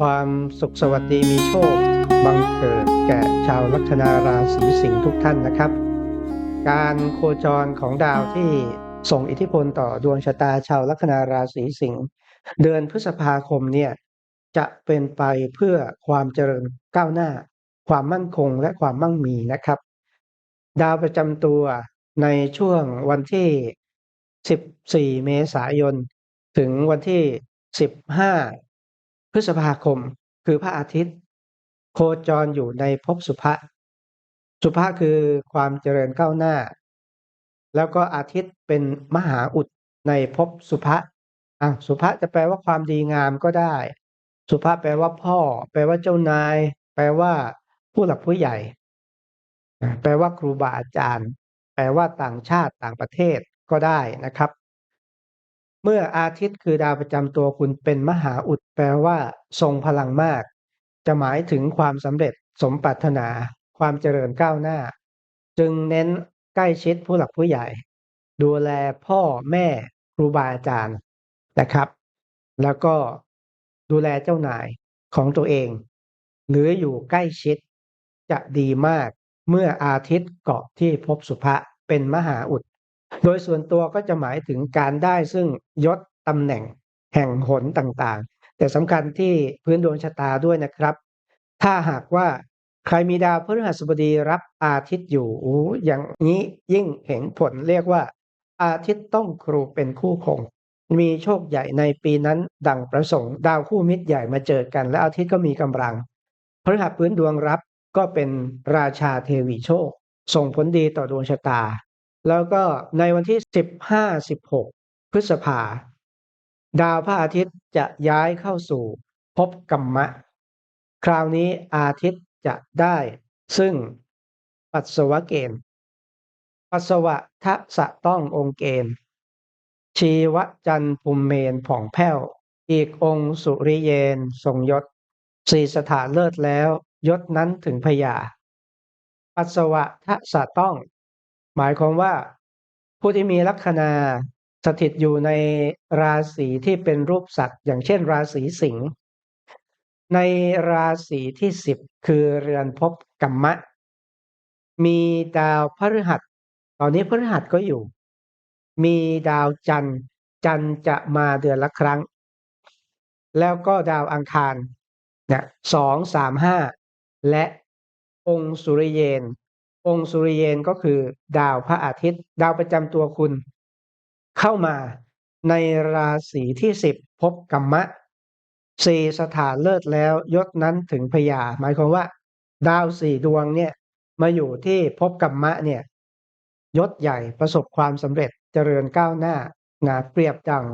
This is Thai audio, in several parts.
ความสุขสวัสดีมีโชค บังเกิดแก่ชาวลัคนาราศีสิงห์ทุกท่านนะครับ การโคจรของดาวที่ส่งอิทธิพลต่อดวงชะตาชาวลัคนาราศีสิงห์เดือนพฤษภาคมเนี่ยจะเป็นไปเพื่อความเจริญก้าวหน้า ความมั่นคงและความมั่งมีนะครับ ดาวประจำตัวในช่วงวันที่ 14 เมษายน ถึงวันที่ 15 พฤษภาคมคือพระอาทิตย์ โคจรอยู่ในภพสุภะสุภะคือความเจริญก้าวหน้า แล้วก็อาทิตย์เป็นมหาอุดในภพสุภะอะสุภะจะแปลว่าความดีงามก็ได้ สุภะแปลว่าพ่อ แปลว่าเจ้านาย แปลว่าผู้หลักผู้ใหญ่ แปลว่าครูบาอาจารย์ แปลว่าต่างชาติต่างประเทศก็ได้นะครับ เมื่ออาทิตย์คือดาวประจำตัวคุณเป็นมหาอุดแปลว่า ทรงพลังมาก จะหมายถึงความสำเร็จสมปรารถนา ความเจริญก้าวหน้า จึงเน้นใกล้ชิดผู้หลักผู้ใหญ่ ดูแลพ่อแม่ครูบาอาจารย์นะครับ แล้วก็ดูแลเจ้านายของตัวเอง หรืออยู่ใกล้ชิดจะดีมาก เมื่ออาทิตย์เกาะที่ภพสุภะเป็นมหาอุด โดยส่วนตัวก็จะหมายถึงการได้ซึ่งยศตำแหน่งแห่งหนต่างๆ แต่สำคัญที่พื้นดวงชะตาด้วยนะครับ ถ้าหากว่าใครมีดาวพฤหัสบดีรับอาทิตย์อยู่ออย่างนี้ยิ่งเห็นผลเรียกว่า อาทิตย์ต้องครูเป็นคู่คง มีโชคใหญ่ในปีนั้น ดังประสงค์ดาวคู่มิตรใหญ่มาเจอกัน และอาทิตย์ก็มีกำลังพฤหัสพื้นดวงรับก็เป็นราชาเทวีโชค ส่งผลดีต่อดวงชะตา แล้วก็ในวันที่ 15-16 พฤษภา ดาวพระอาทิตย์จะย้ายเข้าสู่ภพกัมมะ คราวนี้อาทิตย์จะได้ ซึ่งปัสสวะเกณฑ์ ปัสสวะทะสะต้ององค์เกณฑ์ ชีวจันภูมเมนผ่องแผ้ว อีกองค์สุริเยน ทรงยศ สี่สถานเลิศแล้ว ยศนั้นถึงพยา ปัสสวะทะสะต้อง หมายความว่าผู้ที่มีลัคนาสถิตอยู่ในราศีที่เป็นรูปสัตว์ อย่างเช่น ราศีสิงห์ในราศีที่สิบคือเรือนภพกัมมะ มีดาวพฤหัส ตอนนี้พฤหัสก็อยู่ มีดาวจันทร์จันทร์จะมาเดือนละครั้ง แล้วก็ดาวอังคารเนี่ยสองสามห้าและองค์สุริเยน องค์สุริเยนก็คือดาวพระอาทิตย์ ดาวประจำตัวคุณ เข้ามาในราศีที่สิบพบกัมมะสี่สถานเลิศแล้วยศนั้นถึงพยา หมายความว่า ดาวสี่ดวงเนี่ยมาอยู่ที่พบกัมมะเนี่ยยศใหญ่ประสบความสำเร็จเจริญก้าวหน้านะเปรียบดัง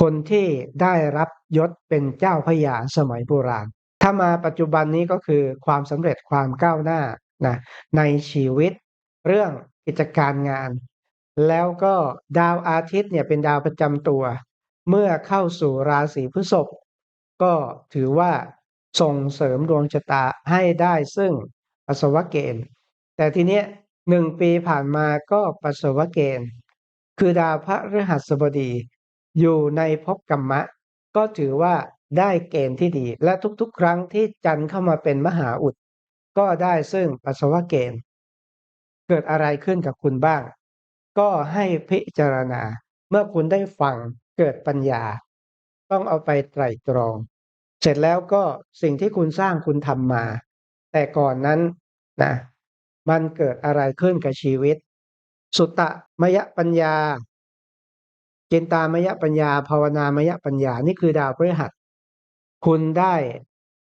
คนที่ได้รับยศเป็นเจ้าพยาสมัยโบราณ ถ้ามาปัจจุบันนี้ก็คือความสำเร็จความก้าวหน้า นะในชีวิตเรื่องกิจการงาน แล้วก็ดาวอาทิตย์เนี่ยเป็นดาวประจำตัว เมื่อเข้าสู่ราศีพฤษภก็ถือว่าส่งเสริมดวงชะตาให้ได้ซึ่งปัสวะเกณฑ์ แต่ทีเนี้ยหนึ่งปีผ่านมาก็ปัสวะเกณฑ์ คือดาวพระฤหัสบดี อยู่ในภพกรรมะ ก็ถือว่าได้เกณฑ์ที่ดี และทุกๆ ครั้งที่จันทร์เข้ามาเป็นมหาอุด ก็ได้ซึ่งปัสสาวะเกณฑ์เกิดอะไรขึ้นกับคุณบ้าง ก็ให้พิจารณา เมื่อคุณได้ฟังเกิดปัญญา ต้องเอาไปไตร่ตรอง เสร็จแล้วก็สิ่งที่คุณสร้างคุณทำมา แต่ก่อนนั้นนะมันเกิดอะไรขึ้นกับชีวิต สุตตะมยปัญญาเจนตามยปัญญา ภาวนามยปัญญา นี่คือดาวพฤหัส คุณได้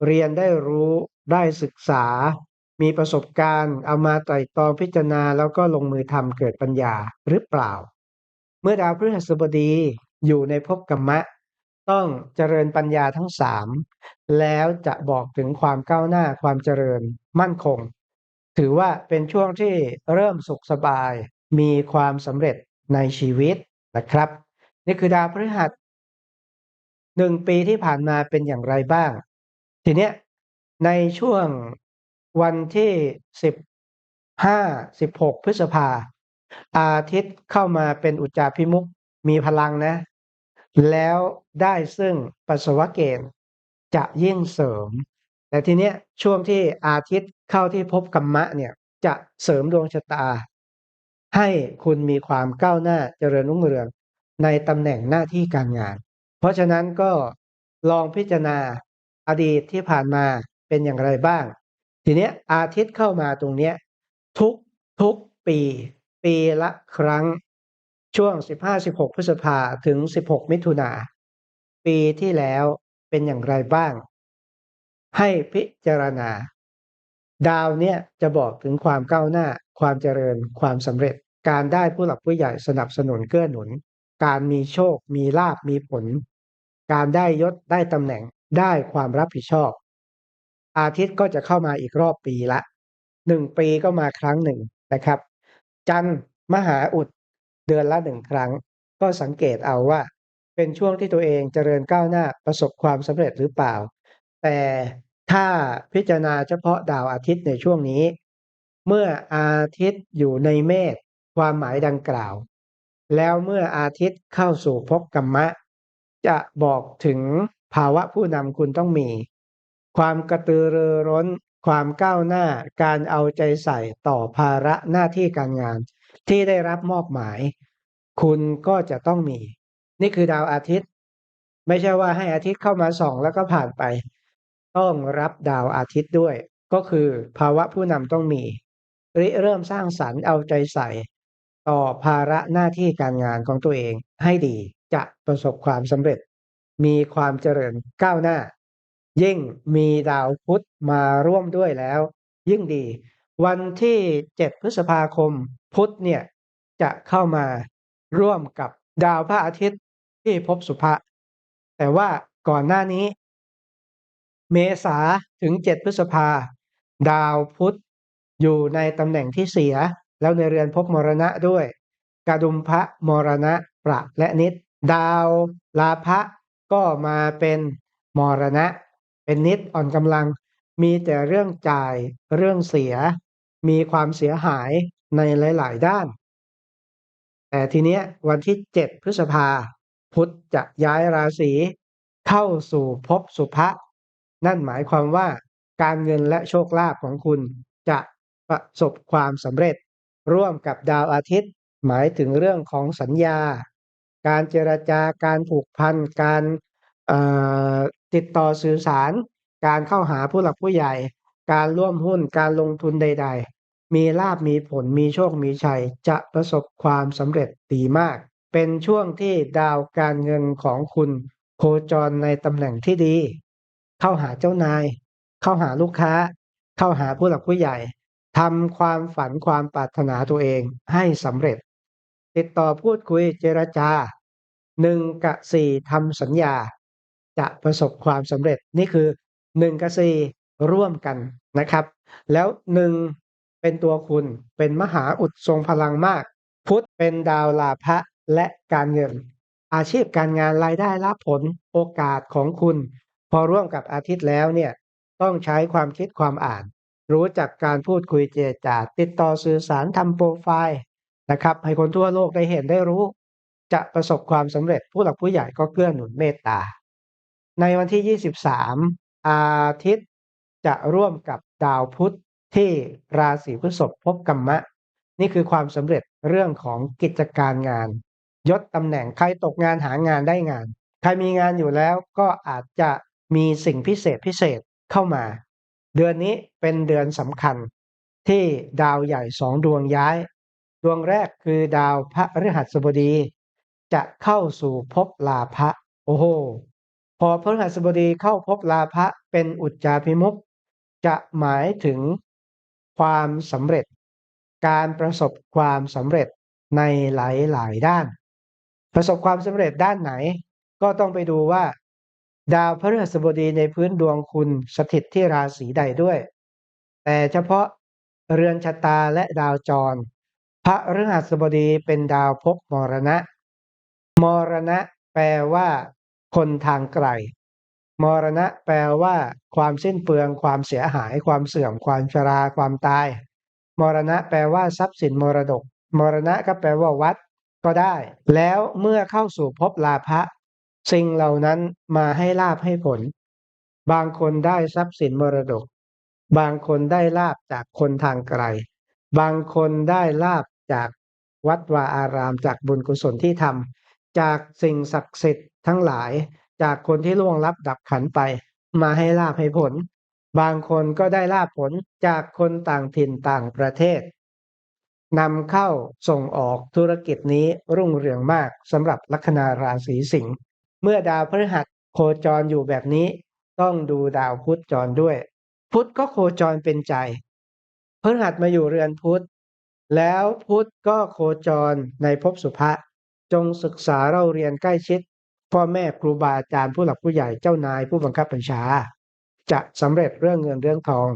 เรียนได้รู้ ได้ศึกษา มีประสบการณ์ เอามาไตร่ตรองพิจารณาแล้วก็ลงมือทำเกิดปัญญาหรือเปล่า เมื่อดาวพฤหัสบดีอยู่ในภพกรรมะ ต้องเจริญปัญญาทั้งสามแล้วจะบอกถึงความก้าวหน้าความเจริญมั่นคง ถือว่าเป็นช่วงที่เริ่มสุขสบายมีความสำเร็จในชีวิตนะครับ นี่คือดาวพฤหัสหนึ่งปีที่ผ่านมาเป็นอย่างไรบ้าง ทีเนี้ย ในช่วงวันที่สิบห้าสิบหกพฤษภา อาทิตย์เข้ามาเป็นอุจจาพิมุกมีพลังนะ แล้วได้ซึ่งปัสสาวะเกณฑ์จะยิ่งเสริม แต่ทีเนี้ยช่วงที่อาทิตย์เข้าที่ภพกรรมะเนี่ยจะเสริมดวงชะตา ให้คุณมีความก้าวหน้าเจริญรุ่งเรืองในตำแหน่งหน้าที่การงาน เพราะฉะนั้นก็ลองพิจารณาอดีตที่ผ่านมา เป็นอย่างไรบ้าง ทีนี้อาทิตย์เข้ามาตรงนี้ทุกทุกปี ปีละครั้งช่วง 15-16 พฤษภาถึง 16 มิถุนาปีที่แล้วเป็นอย่างไรบ้าง ให้พิจารณา ดาวเนี่ยจะบอกถึงความก้าวหน้า ความเจริญ ความสำเร็จ การได้ผู้หลักผู้ใหญ่สนับสนุนเกื้อหนุน การมีโชค มีลาบมีผล การได้ยศได้ตำแหน่งได้ความรับผิดชอบ อาทิตย์ก็จะเข้ามาอีกรอบปีละหนึ่งปีก็มาครั้งหนึ่งนะครับ จันมหาอุดเดือนละหนึ่งครั้ง ก็สังเกตเอาว่า เป็นช่วงที่ตัวเองเจริญก้าวหน้าประสบความสำเร็จหรือเปล่า แต่ถ้าพิจารณาเฉพาะดาวอาทิตย์ในช่วงนี้ เมื่ออาทิตย์อยู่ในเมษความหมายดังกล่าว แล้วเมื่ออาทิตย์เข้าสู่ภพกรรมะ จะบอกถึงภาวะผู้นำคุณต้องมี ความกระตือรือร้น ความก้าวหน้า การเอาใจใส่ต่อภาระหน้าที่การงาน ที่ได้รับมอบหมาย คุณก็จะต้องมี นี่คือดาวอาทิตย์ ไม่ใช่ว่าให้อาทิตย์เข้ามาส่องแล้วก็ผ่านไป ต้องรับดาวอาทิตย์ด้วย ก็คือภาวะผู้นำต้องมีริเริ่มสร้างสรรค์เอาใจใส่ ต่อภาระหน้าที่การงานของตัวเองให้ดีจะประสบความสำเร็จ มีความเจริญก้าวหน้า ยิ่งมีดาวพุธมาร่วมด้วยแล้วยิ่งดี วันที่ 7 พฤษภาคมพุธเนี่ยจะเข้ามาร่วมกับดาวพระอาทิตย์ที่พบสุภะแต่ว่าก่อนหน้านี้ เมษาถึง 7 พฤษภา ดาวพุธอยู่ในตำแหน่งที่เสีย แล้วในเรือนพบมรณะด้วยกาดุมพระมรณะประและนิด ดาวลาภะก็มาเป็นมรณะ เป็นนิดอ่อนกำลัง มีแต่เรื่องจ่าย เรื่องเสีย มีความเสียหายในหลาย ๆ ด้าน แต่ทีเนี้ยวันที่ 7 พฤษภา พุธจะย้ายราศีเข้าสู่ภพสุภะนั่นหมายความว่าการเงินและโชคลาภของคุณจะประสบความสำเร็จ ร่วมกับดาวอาทิตย์ หมายถึงเรื่องของสัญญา การเจรจาการผูกพัน การ ติดต่อสื่อสาร การเข้าหาผู้หลักผู้ใหญ่ การร่วมหุ้น การลงทุนใด ๆ มีลาบมีผล มีโชค มีชัย จะประสบความสำเร็จดีมาก เป็นช่วงที่ดาวการเงินของคุณโคจรในตำแหน่งที่ดี เข้าหาเจ้านาย เข้าหาลูกค้า เข้าหาผู้หลักผู้ใหญ่ทำความฝันความปรารถนาตัวเองให้สำเร็จ ติดต่อพูดคุยเจรจาหนึ่งกับสี่ทำสัญญา จะประสบความสำเร็จนี่คือหนึ่งกับสี่ร่วมกันนะครับ แล้วหนึ่งเป็นตัวคุณเป็นมหาอุดทรงพลังมาก พุทธเป็นดาวลาภะและการเงิน อาชีพการงานรายได้รับผลโอกาสของคุณ พอร่วมกับอาทิตย์แล้วเนี่ยต้องใช้ความคิดความอ่าน รู้จักการพูดคุยเจรจาติดต่อสื่อสารทำโปรไฟล์นะครับ ให้คนทั่วโลกได้เห็นได้รู้ จะประสบความสำเร็จผู้หลักผู้ใหญ่ก็เกื้อหนุนเมตตา ในวันที่ 23 อาทิตย์จะร่วมกับดาวพุธที่ราศีพฤษภพบกรรมะ นี่คือความสำเร็จเรื่องของกิจการงาน ยศตำแหน่งใครตกงานหางานได้งาน ใครมีงานอยู่แล้วก็อาจจะมีสิ่งพิเศษพิเศษเข้ามา เดือนนี้เป็นเดือนสำคัญที่ดาวใหญ่สองดวงย้าย ดวงแรกคือดาวพระฤหัสบดี จะเข้าสู่ภพลาภะโอ้โห พอพระฤหัสบดีเข้าภพลาภะเป็นอุจจาพิมุกจะหมายถึงความสำเร็จ การประสบความสำเร็จในหลายๆด้าน ประสบความสำเร็จด้านไหน ก็ต้องไปดูว่า ดาวพฤหัสบดีในพื้นดวงคุณสถิตที่ราศีใดด้วย แต่เฉพาะเรือนชะตาและดาวจร พระฤหัสบดีเป็นดาวภพมรณะ มรณะแปลว่า คนทางไกล มรณะแปลว่า ความสิ้นเปลือง ความเสียหาย ความเสื่อม ความชรา ความตาย มรณะแปลว่าทรัพย์สินมรดก มรณะก็แปลว่าวัด ก็ได้ แล้วเมื่อเข้าสู่ภพลาภะสิ่งเหล่านั้นมาให้ลาภให้ผล บางคนได้ทรัพย์สินมรดก บางคนได้ลาบจากคนทางไกล บางคนได้ลาบจากวัดวาอารามจากบุญกุศลที่ทำจากสิ่งศักดิ์สิทธิ์ ทั้งหลายจากคนที่ล่วงลับดับขันไป มาให้ลาบให้ผล บางคนก็ได้ลาบผลจากคนต่างถิ่นต่างประเทศนำเข้าส่งออกธุรกิจนี้รุ่งเรืองมากสำหรับลัคนาราศีสิงห์เมื่อดาวพฤหัสโคจรอยู่แบบนี้ ต้องดูดาวพุธจรด้วย พุธก็โคจรเป็นใจพฤหัสมาอยู่เรือนพุธแล้วพุธก็โคจรในภพสุภะจงศึกษาเราเรียนใกล้ชิด พ่อแม่ครูบาอาจารย์ผู้หลักผู้ใหญ่เจ้านายผู้บังคับบัญชา จะสำเร็จเรื่องเงินเรื่องทอง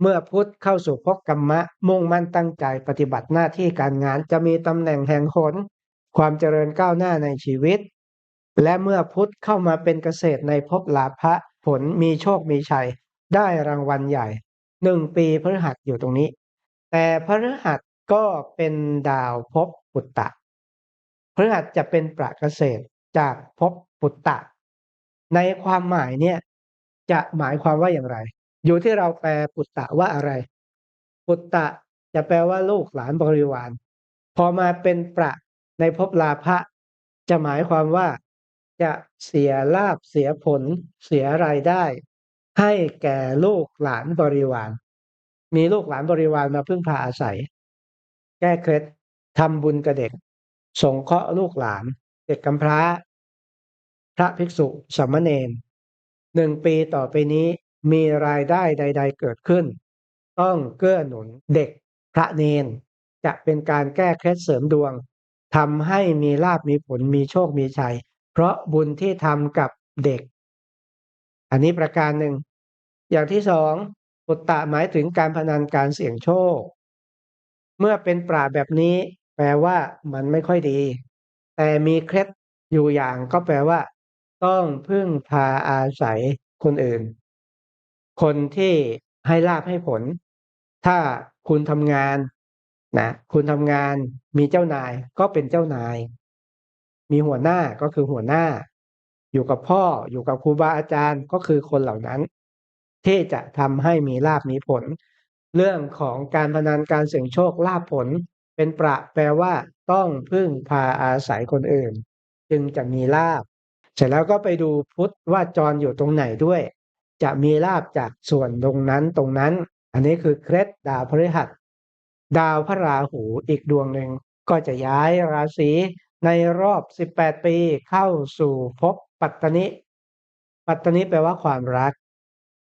เมื่อพุทธเข้าสู่ภพกรรมะ มุ่งมั่นตั้งใจปฏิบัติหน้าที่การงานจะมีตำแหน่งแห่งหนความเจริญก้าวหน้าในชีวิต และเมื่อพุทธเข้ามาเป็นเกษตรในภพลาภะผลมีโชคมีชัย ได้รางวัลใหญ่หนึ่งปีพฤหัสอยู่ตรงนี้ แต่พฤหัสก็เป็นดาวภพปุตตะพฤหัสจะเป็นประเกษตร จากภพปุตตะ ในความหมายเนี่ย จะหมายความว่าอย่างไร อยู่ที่เราแปลปุตตะว่าอะไร ปุตตะจะแปลว่าลูกหลานบริวาร พอมาเป็นประในภพลาภะจะหมายความว่าจะเสียลาบเสียผล เสียรายได้ ให้แก่ลูกหลานบริวาร มีลูกหลานบริวารมาพึ่งพาอาศัย แก้เคล็ดทำบุญกับเด็ก สงเคราะห์ลูกหลาน เด็กกำพร้า พระภิกษุสามเณรหนึ่งปีต่อไปนี้มีรายได้ใด ๆ เกิดขึ้น ต้องเกื้อหนุนเด็กพระเนน จะเป็นการแก้เคล็ดเสริมดวงทำให้มีลาบมีผลมีโชคมีชัย เพราะบุญที่ทำกับเด็ก อันนี้ประการหนึ่ง อย่างที่สองปุตตะหมายถึงการพนันการเสี่ยงโชค เมื่อเป็นปราบแบบนี้ แปลว่ามันไม่ค่อยดี แต่มีเคล็ดอยู่อย่างก็แปลว่า ต้องพึ่งพาอาศัยคนอื่น คนที่ให้ลาบให้ผล ถ้าคุณทำงานนะคุณทำงานมีเจ้านายก็เป็นเจ้านาย มีหัวหน้าก็คือหัวหน้า อยู่กับพ่ออยู่กับครูบาอาจารย์ก็คือคนเหล่านั้น ที่จะทำให้มีลาบมีผล เรื่องของการพนันการเสี่ยงโชคลาบผล เป็นประแปลว่าต้องพึ่งพาอาศัยคนอื่น จึงจะมีลาบ เสร็จแล้วก็ไปดูพุทธว่าจรอยู่ตรงไหนด้วย จะมีลาบจากส่วนตรงนั้นตรงนั้น อันนี้คือเคล็ดดาวพฤหัส ดาวพระราหูอีกดวงหนึ่งก็จะย้ายราศีในรอบ 18 ปีเข้าสู่ภพปัตตนิ ปัตตนิแปลว่าความรัก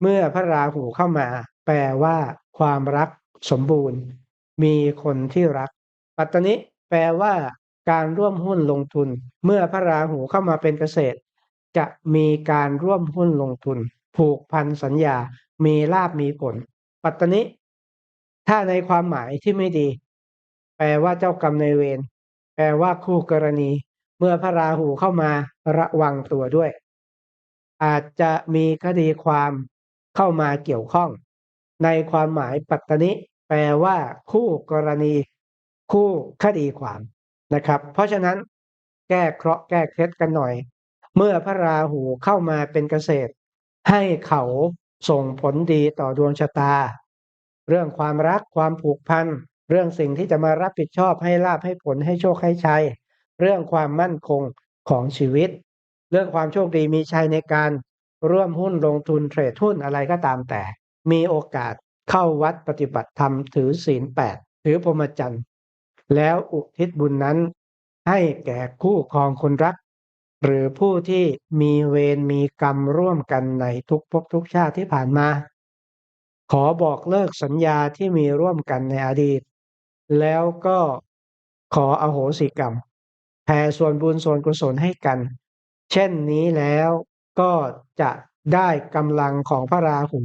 เมื่อพระราหูเข้ามา แปลว่า ความรักสมบูรณ์ มีคนที่รัก ปัตตนิแปลว่า การร่วมหุ้นลงทุน เมื่อพระราหูเข้ามาเป็นเกษตร จะมีการร่วมหุ้นลงทุน ผูกพันสัญญา มีลาบมีผล ปัตตนิถ้าในความหมายที่ไม่ดี แปลว่าเจ้ากรรมในเวรแปลว่าคู่กรณี เมื่อพระราหูเข้ามาระวังตัวด้วย อาจจะมีคดีความเข้ามาเกี่ยวข้อง ในความหมายปัตตนิแปลว่า คู่กรณี คู่คดีความนะครับ เพราะฉะนั้นแก้เคราะห์แก้เคล็ดกันหน่อย เมื่อพระราหูเข้ามาเป็นเกษตร ให้เขาส่งผลดีต่อดวงชะตา เรื่องความรักความผูกพัน เรื่องสิ่งที่จะมารับผิดชอบให้ลาบให้ผลให้โชคให้ชัย เรื่องความมั่นคงของชีวิต เรื่องความโชคดีมีชัยในการร่วมหุ้นลงทุนเทรดหุ้นอะไรก็ตามแต่ มีโอกาสเข้าวัดปฏิบัติธรรมถือศีลแปดถือพรหมจรรย์ แล้วอุทิศบุญนั้นให้แก่คู่ครองคนรัก หรือผู้ที่มีเวรมีกรรมร่วมกันในทุกภพทุกชาติที่ผ่านมา ขอบอกเลิกสัญญาที่มีร่วมกันในอดีต แล้วก็ขออโหสิกรรมแผ่ส่วนบุญส่วนกุศลให้กัน เช่นนี้แล้วก็จะได้กำลังของพระราหู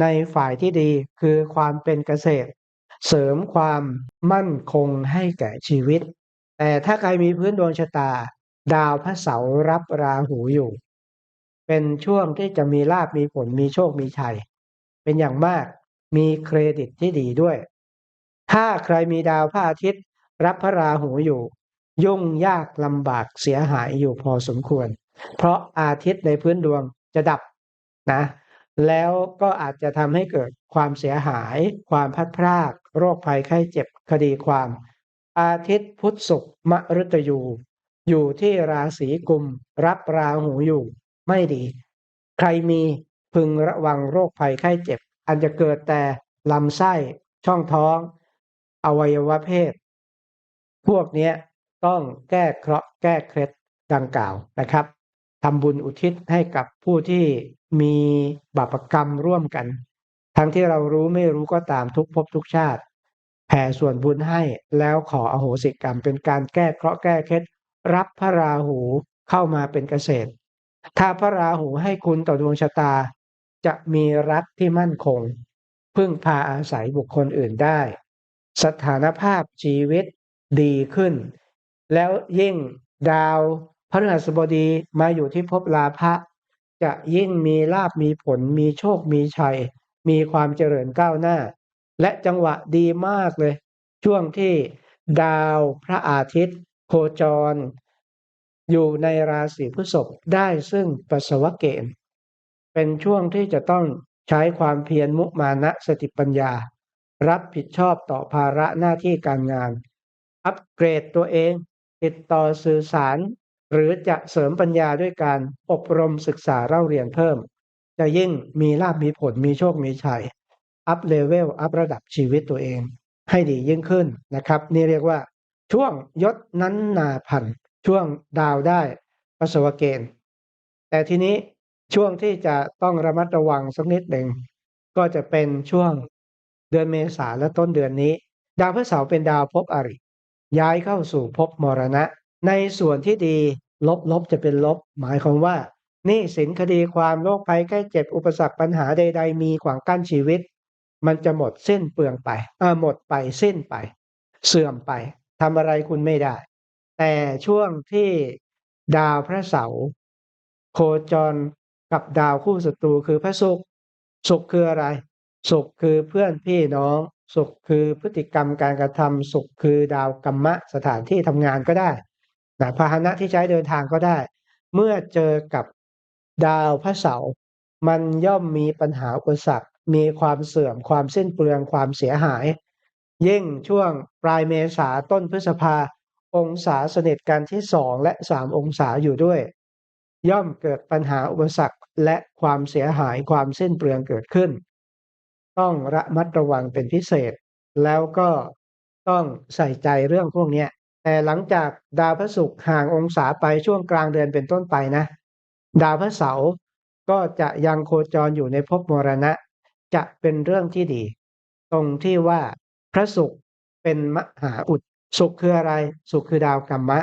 ในฝ่ายที่ดีคือความเป็นเกษตร เสริมความมั่นคงให้แก่ชีวิต แต่ถ้าใครมีพื้นดวงชะตา ดาวพระเสารับราหูอยู่ เป็นช่วงที่จะมีลาบมีผลมีโชคมีชัย เป็นอย่างมากมีเครดิตที่ดีด้วย ถ้าใครมีดาวพระอาทิตย์ รับพระราหูอยู่ ยุ่งยากลำบากเสียหายอยู่พอสมควร เพราะอาทิตย์ในพื้นดวงจะดับนะ แล้วก็อาจจะทำให้เกิดความเสียหาย ความพัดพราก โรคภัยไข้เจ็บคดีความ อาทิตย์พุทธศุกร์มฤตยู อยู่ที่ราศีกุม รับราหูอยู่ ไม่ดี ใครมีพึงระวังโรคภัยไข้เจ็บ อันจะเกิดแต่ลำไส้ ช่องท้อง อวัยวะเพศ พวกนี้ต้องแก้เคราะห์แก้เคล็ดดังกล่าวนะครับทำบุญอุทิศให้กับผู้ที่มีบาปกรรมร่วมกัน ทั้งที่เรารู้ไม่รู้ก็ตามทุกภพทุกชาติ แผ่ส่วนบุญให้แล้วขออโหสิกรรมเป็นการแก้เคราะห์แก้เคล็ด รับพระราหูเข้ามาเป็นเกษตร ถ้าพระราหูให้คุณต่อดวงชะตา จะมีรักที่มั่นคง พึ่งพาอาศัยบุคคลอื่นได้ สถานภาพชีวิตดีขึ้น แล้วยิ่งดาวพระฤหัสบดีมาอยู่ที่ภพลาภะจะยิ่งมีลาบมีผล มีโชคมีชัย มีความเจริญก้าวหน้า และจังหวะดีมากเลย ช่วงที่ดาวพระอาทิตย์ โคจร อยู่ในราศีพฤษภได้ซึ่งปัสวะเกณฑ์เป็นช่วงที่จะต้องใช้ความเพียรมุมานะสติปัญญา รับผิดชอบต่อภาระหน้าที่การงาน อัปเกรดตัวเอง ติดต่อสื่อสาร หรือจะเสริมปัญญาด้วยการอบรมศึกษาเล่าเรียนเพิ่ม จะยิ่งมีลาภมีผลมีโชคมีชัย อัพเลเวล อัพระดับชีวิตตัวเอง ให้ดียิ่งขึ้นนะครับ นี่เรียกว่า ช่วงยศนั้นนาพันช่วงดาวได้ปสวเกณฑ์ แต่ทีนี้ช่วงที่จะต้องระมัดระวังสักนิดหนึ่งก็จะเป็นช่วงเดือนเมษาและต้นเดือนนี้ ดาวพฤหัสเป็นดาวภพอริ ย้ายเข้าสู่ภพมรณะ ในส่วนที่ดีลบลบจะเป็นลบ หมายความว่านี่สินคดีความโรคภัยใกล้เจ็บอุปสรรคปัญหาใด ๆ มีขวางกั้นชีวิต มันจะหมดสิ้นเปลืองไปอ่าหมดไปสิ้นไป เสื่อมไป ทำอะไรคุณไม่ได้ แต่ช่วงที่ดาวพระเสาร์โคจรกับดาวคู่ศัตรูคือพระศุกร์ศุกร์คืออะไรศุกร์คือเพื่อนพี่น้องศุกร์คือพฤติกรรมการกระทำศุกร์คือดาวกรรมะสถานที่ทำงานก็ได้นะพาหนะที่ใช้เดินทางก็ได้ เมื่อเจอกับดาวพระเสาร์มันย่อมมีปัญหาอุปสรรคมีความเสื่อมความสิ้นเปลืองความเสียหาย ยิ่งช่วงปลายเมษาต้นพฤษภา องศาเสนิทกันที่สองและสามองศาอยู่ด้วย ย่อมเกิดปัญหาอุปสรรคและความเสียหายความสิ้นเปลืองเกิดขึ้น ต้องระมัดระวังเป็นพิเศษ แล้วก็ต้องใส่ใจเรื่องพวกนี้แต่หลังจากดาวพระศุกร์ห่างองศาไปช่วงกลางเดือนเป็นต้นไปนะ ดาวพระเสาร์ก็จะยังโคจรอยู่ในภพมรณะ จะเป็นเรื่องที่ดี ตรงที่ว่า พระศุกร์เป็นมหาอุดสุขคืออะไร สุขคือดาวกรรมะ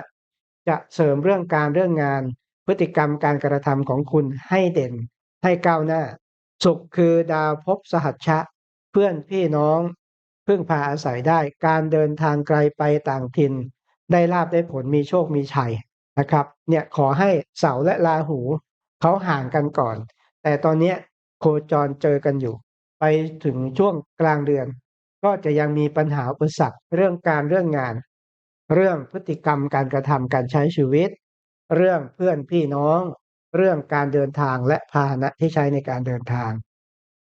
จะเสริมเรื่องการเรื่องงาน พฤติกรรมการกระทำของคุณให้เด่น ให้ก้าวหน้า สุขคือดาวภพสหัชชะ เพื่อนพี่น้อง พึ่งพาอาศัยได้การเดินทางไกลไปต่างถิ่น ได้ลาบได้ผลมีโชคมีชัยนะครับ เนี่ยขอให้เสาและราหูเขาห่างกันก่อน แต่ตอนนี้โคจรเจอกันอยู่ ไปถึงช่วงกลางเดือน ก็จะยังมีปัญหาอุปสรรคเรื่องการเรื่องงาน เรื่องพฤติกรรมการกระทำการใช้ชีวิต เรื่องเพื่อนพี่น้อง เรื่องการเดินทางและพาหนะที่ใช้ในการเดินทาง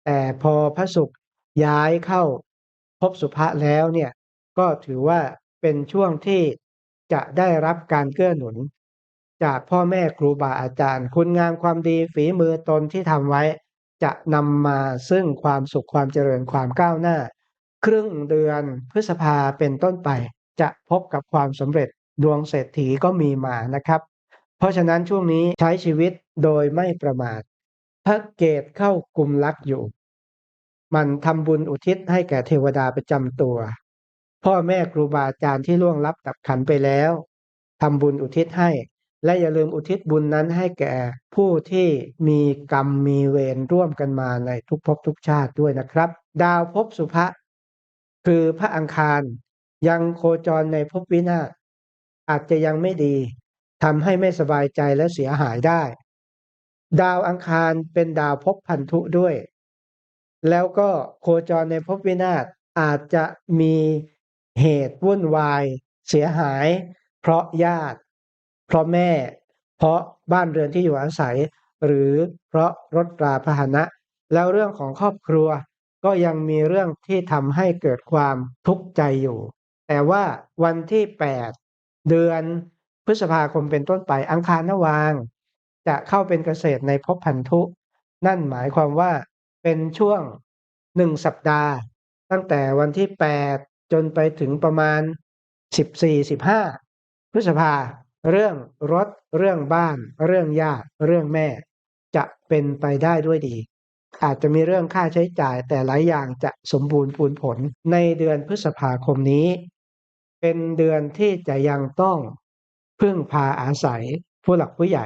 แต่พอพระศุกร์ย้ายเข้าพบสุภะแล้วเนี่ยก็ถือว่าเป็นช่วงที่จะได้รับการเกื้อหนุน จากพ่อแม่ครูบาอาจารย์ คุณงามความดีฝีมือตนที่ทำไว้ จะนำมาซึ่งความสุขความเจริญความก้าวหน้า ครึ่งเดือนพฤษภาเป็นต้นไป จะพบกับความสำเร็จดวงเศรษฐีก็มีมานะครับ เพราะฉะนั้นช่วงนี้ใช้ชีวิตโดยไม่ประมาทพระเกตเข้ากลุ่มลักอยู่ มันทำบุญอุทิศให้แก่เทวดาประจำตัว พ่อแม่ครูบาอาจารย์ที่ล่วงลับดับขันไปแล้วทำบุญอุทิศให้ และอย่าลืมอุทิศบุญนั้นให้แก่ผู้ที่มีกรรมมีเวรร่วมกันมาในทุกภพทุกชาติด้วยนะครับ ดาวภพสุภะ คือพระอังคารยังโคจรในภพวินาศอาจจะยังไม่ดีทำให้ไม่สบายใจและเสียหายได้ ดาวอังคารเป็นดาวภพพันธุด้วย แล้วก็โคจรในภพวินาศอาจจะมีเหตุวุ่นวาย เสียหาย เพราะญาติ เพราะแม่ เพราะบ้านเรือนที่อยู่อาศัย หรือเพราะรถราพาหนะ แล้วเรื่องของครอบครัว ก็ยังมีเรื่องที่ทำให้เกิดความทุกข์ใจอยู่ แต่ว่าวันที่ 8 เดือนพฤษภาคมเป็นต้นไปอังคารนวาง จะเข้าเป็นเกษตรในภพพันธุ นั่นหมายความว่าเป็นช่วงหนึ่งสัปดาห์ ตั้งแต่วันที่ 8 จนไปถึงประมาณ 14-15 พฤษภาเรื่องรถ เรื่องบ้าน เรื่องญาติเรื่องแม่ จะเป็นไปได้ด้วยดี อาจจะมีเรื่องค่าใช้จ่ายแต่หลายอย่างจะสมบูรณ์พูนผลในเดือนพฤษภาคมนี้ เป็นเดือนที่จะยังต้องพึ่งพาอาศัยผู้หลักผู้ใหญ่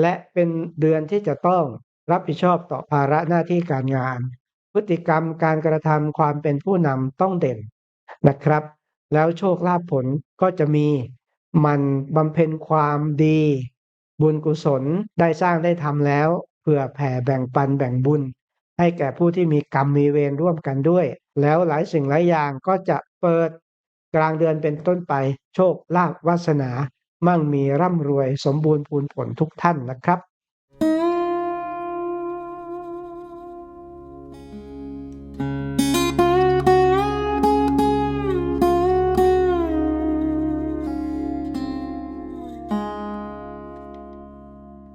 และเป็นเดือนที่จะต้องรับผิดชอบต่อภาระหน้าที่การงาน พฤติกรรมการกระทำความเป็นผู้นำต้องเด่นนะครับ แล้วโชคลาภผลก็จะมีมันบำเพ็ญความดี บุญกุศลได้สร้างได้ทำแล้วเพื่อแผ่แบ่งปันแบ่งบุญ ให้แก่ผู้ที่มีกรรมมีเวรร่วมกันด้วย แล้วหลายสิ่งหลายอย่างก็จะเปิดกลางเดือนเป็นต้นไป โชคลาภวาสนา มั่งมีร่ำรวยสมบูรณ์พูนผลทุกท่านนะครับ